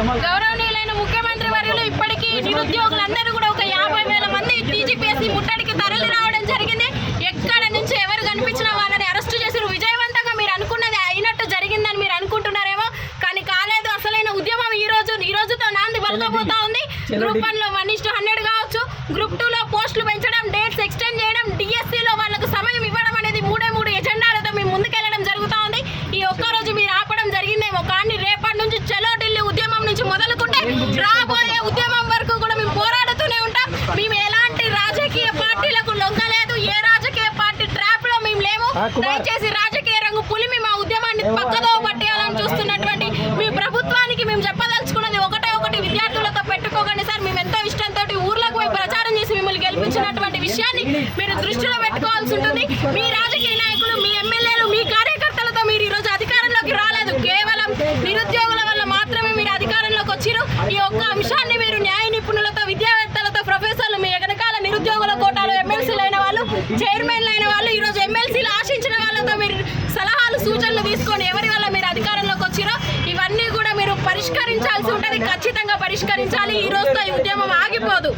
గౌరవనీయులైన ముఖ్యమంత్రి వర్యులు ఇప్పటికీ నిరుద్యోగులందరూ కూడా ఒక యాభై వేల మంది టీజీపీఎస్సీ ముట్టడికి తరలి రావడం జరిగింది. ఎక్కడ నుంచి ఎవరు కనిపించినా వాళ్ళని అరెస్టు చేసి విజయవంతంగా మీరు అనుకున్నది అయినట్టు జరిగిందని మీరు అనుకుంటున్నారేమో. కానీ కాలేదు. అసలైన ఉద్యమం ఈ రోజు ఈ రోజుతో నాంది పలకబోతా ఉంది. గ్రూప్ వన్లో వన్ ఇస్ హండ్రెడ్ కావచ్చు. గ్రూప్ టూ లో పోస్టులు పెంచడం డేట్స్ ఎక్స్టెండ్ చేయడం డిఎస్సి లో వాళ్ళకు సమయం ఇవ్వడం అనేది మూడే మూడు ఎజెండాలతో మేము ముందుకెళ్ళడం జరుగుతా ఉంది. ఈ ఒక్క రోజు మీరు ఆపడం జరిగిందేమో. కానీ రేపటి నుంచి చలో రాబోయే ఉద్యమం వరకు కూడా మేము పోరాడుతూనే ఉంటాం. మేము ఎలాంటి రాజకీయ పార్టీలకు లొంగలేదు. ఏ రాజకీయ పార్టీ ట్రాప్లో మేము లేము. దయచేసి రాజకీయ రంగు పులిమి మా ఉద్యమాన్ని పక్కదో పట్టేయాలని చూస్తున్నటువంటి మీ ప్రభుత్వానికి మేము చెప్పదలుచుకున్నది ఒకటే ఒకటి విద్యార్థులతో పెట్టుకోకండి సార్. మేము ఎంతో ఇష్టంతో ఊర్లకు పోయి ప్రచారం చేసి మిమ్మల్ని గెలిపించినటువంటి విషయాన్ని మీరు దృష్టిలో పెట్టుకోవాల్సి ఉంటుంది. మీ రాజకీయ నాయకులు మీ ఎమ్మెల్యేలు మీ కార్యకర్తలతో మీరు ఈరోజు అధికారంలోకి రాలేదు. కేవలం మీరు అధికారంలోకి ఈ ఒక్క అంశాన్ని మీరు న్యాయ నిపుణులతో విద్యావేత్తలతో ప్రొఫెసర్లు మీ ఎగనకాల నిరుద్యోగుల కోటాలో ఎమ్మెల్సీలు అయిన వాళ్ళు చైర్మన్లు అయిన వాళ్ళు ఈరోజు ఎమ్మెల్సీలు ఆశించిన వాళ్ళతో మీరు సలహాలు సూచనలు తీసుకొని ఎవరి వల్ల మీరు అధికారంలోకి వచ్చిరో ఇవన్నీ కూడా మీరు పరిష్కరించాల్సి ఉంటుంది. ఖచ్చితంగా పరిష్కరించాలి. ఈ రోజుతో ఈ ఉద్యమం ఆగిపోదు.